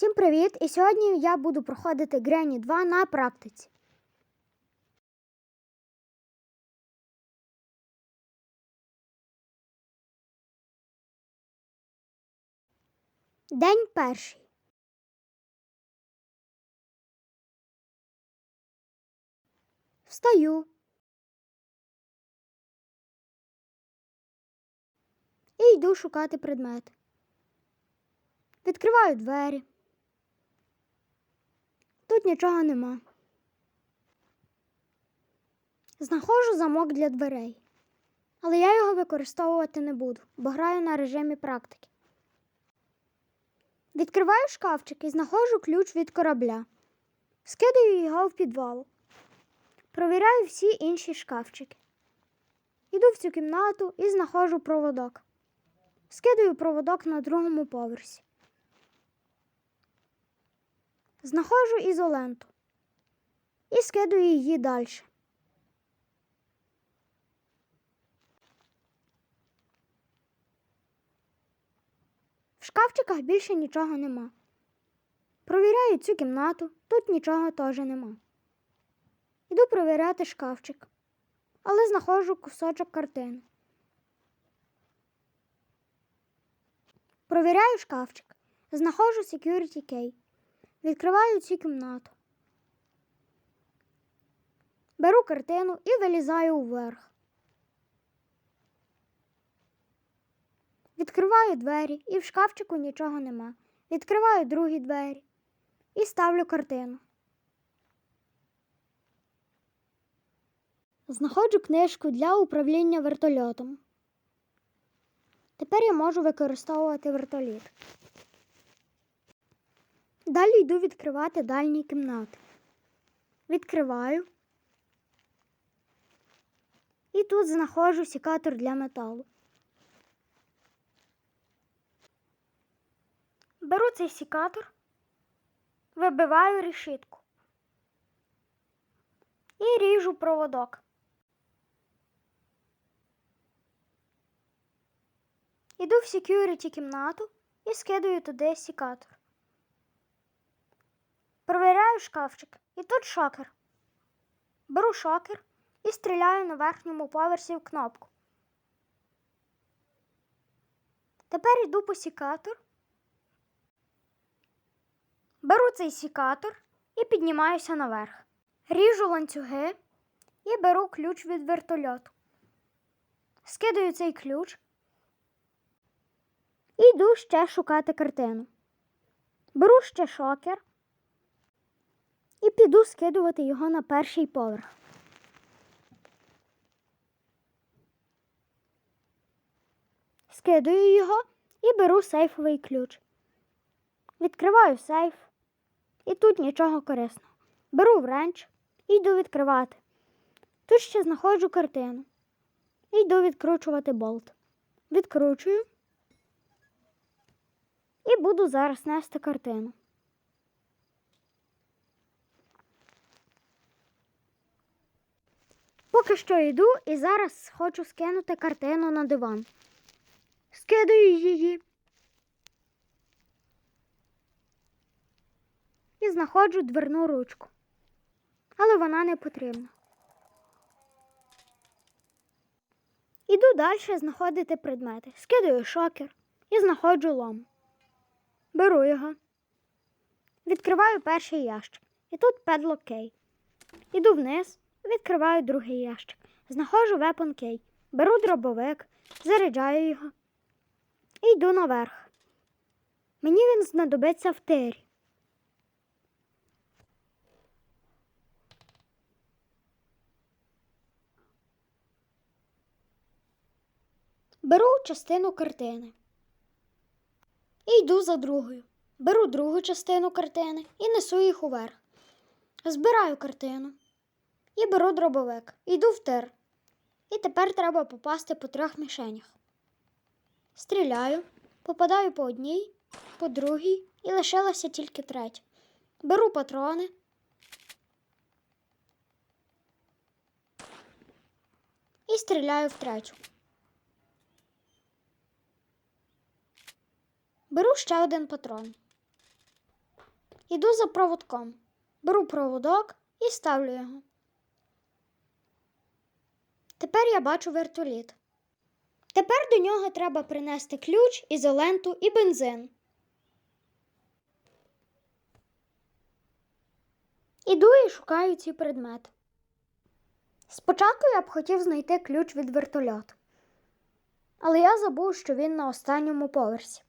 Всім привіт! І сьогодні я буду проходити Грені 2 на практиці. День перший. Встаю. І йду шукати предмети. Відкриваю двері. Тут нічого нема. Знаходжу замок для дверей. Але я його використовувати не буду, бо граю на режимі практики. Відкриваю шкафчик і знаходжу ключ від корабля. Скидаю його в підвал. Провіряю всі інші шкафчики. Іду в цю кімнату і знаходжу проводок. Скидаю проводок на другому поверсі. Знаходжу ізоленту і скидаю її далі. В шкафчиках більше нічого нема. Провіряю цю кімнату, тут нічого теж нема. Іду провіряти шкафчик, але знаходжу кусочок картини. Провіряю шкафчик, знаходжу security key. Відкриваю цю кімнату. Беру картину і вилізаю вверх. Відкриваю двері і в шкафчику нічого нема. Відкриваю другі двері і ставлю картину. Знаходжу книжку для управління вертольотом. Тепер я можу використовувати вертоліт. Далі йду відкривати дальні кімнати. Відкриваю. І тут знаходжу секатор для металу. Беру цей секатор, вибиваю решітку і ріжу проводок. Іду в security кімнату і скидаю туди секатор. Провіряю шкафчик, і тут шокер. Беру шокер і стріляю на верхньому поверсі в кнопку. Тепер йду по сікатор. Беру цей сікатор і піднімаюся наверх. Ріжу ланцюги і беру ключ від вертольоту. Скидаю цей ключ і йду ще шукати картину. Беру ще шокер піду скидувати його на перший поверх. Скидаю його і беру сейфовий ключ. Відкриваю сейф, і тут нічого корисного. Беру вренч і йду відкривати. Тут ще знаходжу картину. Йду відкручувати болт. Відкручую і буду зараз нести картину. Поки що йду і зараз хочу скинути картину на диван. Скидаю її. І знаходжу дверну ручку. Але вона не потрібна. Іду далі знаходити предмети. Скидаю шокер і знаходжу лом. Беру його. Відкриваю перший ящик. І тут педлок кей. Іду вниз. Відкриваю другий ящик. Знаходжу вепон кей. Беру дробовик, заряджаю його і йду наверх. Мені він знадобиться в тирі. Беру частину картини і йду за другою. Беру другу частину картини і несу їх уверх. Збираю картину і беру дробовик. Йду в тир. І тепер треба попасти по трьох мішенях. Стріляю, попадаю по одній, по другій і лишилася тільки третя. Беру патрони. І стріляю в третю. Беру ще один патрон. Іду за проводком. Беру проводок і ставлю його. Тепер я бачу вертоліт. Тепер до нього треба принести ключ, ізоленту і бензин. Іду і шукаю ці предмети. Спочатку я б хотів знайти ключ від вертольоту. Але я забув, що він на останньому поверсі.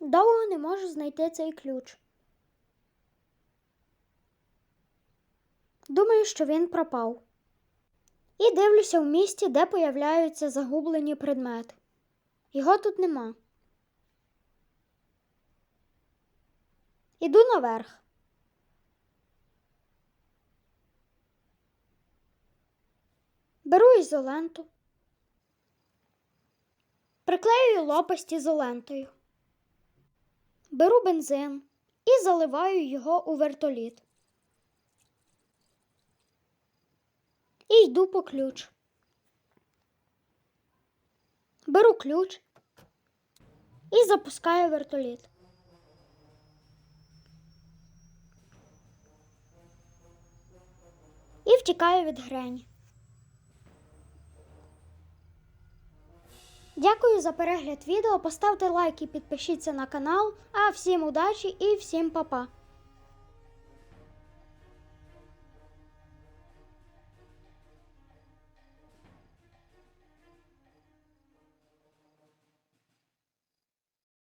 Довго не можу знайти цей ключ. Думаю, що він пропав. І дивлюся в місті, де появляються загублені предмети. Його тут нема. Іду наверх. Беру ізоленту. Приклеюю лопасті ізолентою. Беру бензин і заливаю його у вертоліт. І йду по ключ. Беру ключ і запускаю вертоліт. І втікаю від грені. Дякую за перегляд відео. Поставте лайк і підпишіться на канал. А всім удачі і всім па-па!